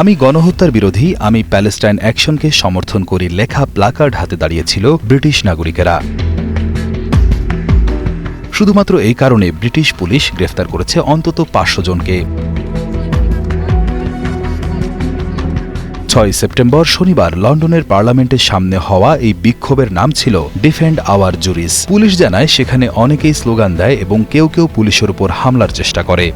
আমি গণহত্যার বিরোধী, আমি প্যালেস্টাইন অ্যাকশনকে সমর্থন করি লেখা প্লাকার্ড হাতে দাঁড়িয়েছিল ব্রিটিশ নাগরিকেরা। শুধুমাত্র এই কারণে ব্রিটিশ পুলিশ গ্রেফতার করেছে অন্তত পাঁচশো জনকে। ছয় সেপ্টেম্বর শনিবার লন্ডনের পার্লামেন্টের সামনে হওয়া এই বিক্ষোভের নাম ছিল ডিফেন্ড আওয়ার জুরিস পুলিশ জানায়, সেখানে অনেকেই স্লোগান দেয় এবং কেউ কেউ পুলিশের উপর হামলার চেষ্টা করে।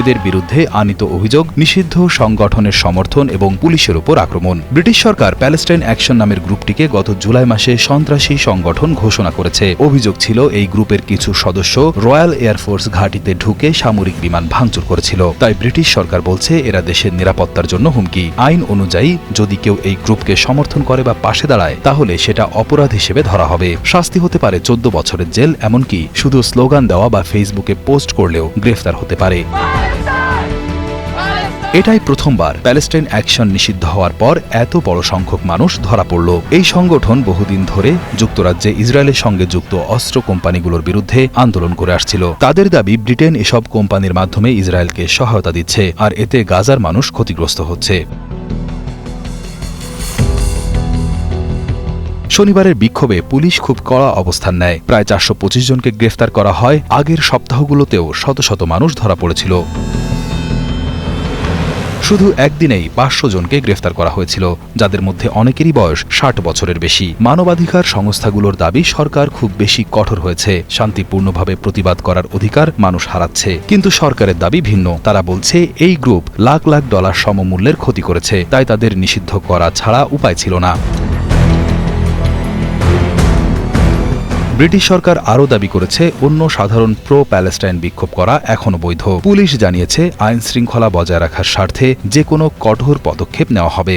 এদের বিরুদ্ধে আনিত অভিযোগ, নিষিদ্ধ সংগঠনের সমর্থন এবং পুলিশের উপর আক্রমণ। ব্রিটিশ সরকার প্যালেস্টাইন অ্যাকশন নামের গ্রুপটিকে গত জুলাই মাসে সন্ত্রাসী সংগঠন ঘোষণা করেছে। অভিযোগ ছিল, এই গ্রুপের কিছু সদস্য রয়্যাল এয়ারফোর্স ঘাঁটিতে ঢুকে সামরিক বিমান ভাঙচুর করেছিল। তাই ব্রিটিশ সরকার বলছে, এরা দেশের নিরাপত্তার জন্য হুমকি। আইন অনুযায়ী, যদি কেউ এই গ্রুপকে সমর্থন করে বা পাশে দাঁড়ায়, তাহলে সেটা অপরাধ হিসেবে ধরা হবে। শাস্তি হতে পারে চোদ্দ বছরের জেল, এমনকি শুধু স্লোগান দেওয়া বা ফেসবুকে পোস্ট করলেও গ্রেফতার হতে পারে। এটাই প্রথমবার প্যালেস্টাইন অ্যাকশন নিষিদ্ধ হওয়ার পর এত বড় সংখ্যক মানুষ ধরা পড়ল। এই সংগঠন বহুদিন ধরে যুক্তরাজ্যে ইসরায়েলের সঙ্গে যুক্ত অস্ত্র কোম্পানিগুলোর বিরুদ্ধে আন্দোলন করে আসছিল। তাদের দাবি, ব্রিটেন এসব কোম্পানির মাধ্যমে ইসরায়েলকে সহায়তা দিচ্ছে, আর এতে গাজার মানুষ ক্ষতিগ্রস্ত হচ্ছে। শনিবারের বিক্ষোভে পুলিশ খুব কড়া অবস্থান নেয়। প্রায় চারশো পঁচিশ জনকে গ্রেফতার করা হয়। আগের সপ্তাহগুলোতেও শত শত মানুষ ধরা পড়েছিল। শুধু একদিনেই পাঁচশো জনকে গ্রেফতার করা হয়েছিল, যাদের মধ্যে অনেকেরই বয়স ষাট বছরের বেশি। মানবাধিকার সংস্থাগুলোর দাবি, সরকার খুব বেশি কঠোর হয়েছে। শান্তিপূর্ণভাবে প্রতিবাদ করার অধিকার মানুষ হারাচ্ছে। কিন্তু সরকারের দাবি ভিন্ন। তারা বলছে, এই গ্রুপ লাখ লাখ ডলার সমমূল্যের ক্ষতি করেছে। তাই তাদের নিষিদ্ধ করা ছাড়া উপায় ছিল না। ব্রিটিশ সরকার আরও দাবি করেছে, অন্য সাধারণ প্রো প্যালেস্টাইন বিক্ষোভ করা এখনও বৈধ। পুলিশ জানিয়েছে আইন শৃঙ্খলা বজায় রাখার স্বার্থে যে কোনো কঠোর পদক্ষেপ নেওয়া হবে।